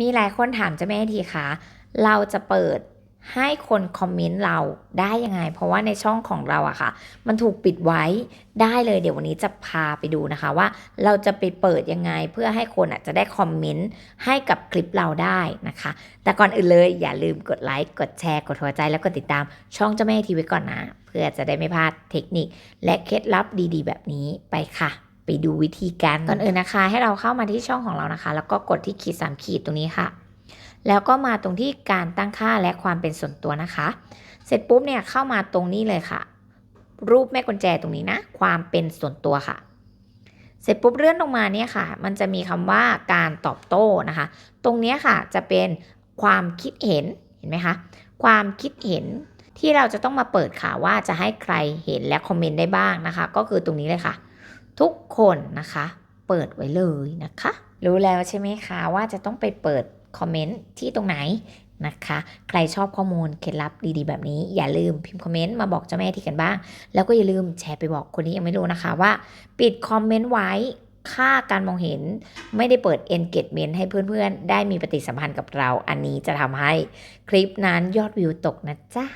มีหลายคนถามเจะแม่ทีคะเราจะเปิดให้คนคอมเมนต์เราได้ยังไง เพราะว่าในช่องของเราอะค่ะ มันถูกปิดไว้ได้เลยเดี๋ยววันนี้จะพาไปดูนะคะว่าเราจะไปเปิดยังไงเพื่อให้คนอะจะได้คอมเมนต์ให้กับคลิปเราได้นะคะ แต่ก่อนอื่นเลยอย่าลืมกดไลค์กดแชร์กดหัวใจแล้วกดติดตามช่องเจ้าแม่ทีไว้ก่อนนะ เพื่อจะได้ไม่พลาดเทคนิค และเคล็ดลับดี ๆ แบบนี้ไปค่ะ ไปดูวิธีการก่อนอื่นนะคะ ให้เราเข้ามาที่ช่องของเรานะคะ แล้วก็กดที่ขีดสามขีดตรงนี้ค่ะ แล้วก็มาตรงที่การตั้งค่าและความเป็นส่วนตัวนะคะ เสร็จปุ๊บเนี่ยเข้ามาตรงนี้เลยค่ะ รูปแม่กุญแจตรงนี้นะ ความเป็นส่วนตัวค่ะ เสร็จปุ๊บเลื่อนลงมาเนี่ยค่ะ มันจะมีคำว่าการตอบโต้นะคะ ตรงนี้ค่ะจะเป็นความคิดเห็นเห็นไหมคะความคิดเห็นที่เราจะต้องมาเปิดค่ะว่าจะให้ใครเห็นและคอมเมนต์ได้บ้างนะคะ ก็คือตรงนี้เลยค่ะ ทุกคนนะคะ เปิดไว้เลยนะคะ รู้แล้วใช่ไหมคะว่าจะต้องไปเปิดคอมเมนต์ที่ตรงไหนนะคะ ใครชอบข้อมูลเคล็ดลับดีๆ แบบนี้ อย่าลืมพิมพ์คอมเมนต์มาบอกเจ้าแม่ที่กันบ้าง แล้วก็อย่าลืมแชร์ไปบอกคนที่ยังไม่รู้นะคะว่า ปิดคอมเมนต์ไว้ค่าการมองเห็นไม่ได้เปิด engagement ให้เพื่อนๆ ได้มีปฏิสัมพันธ์กับเรา อันนี้จะทำให้คลิปนั้นยอดวิวตกนะจ๊ะ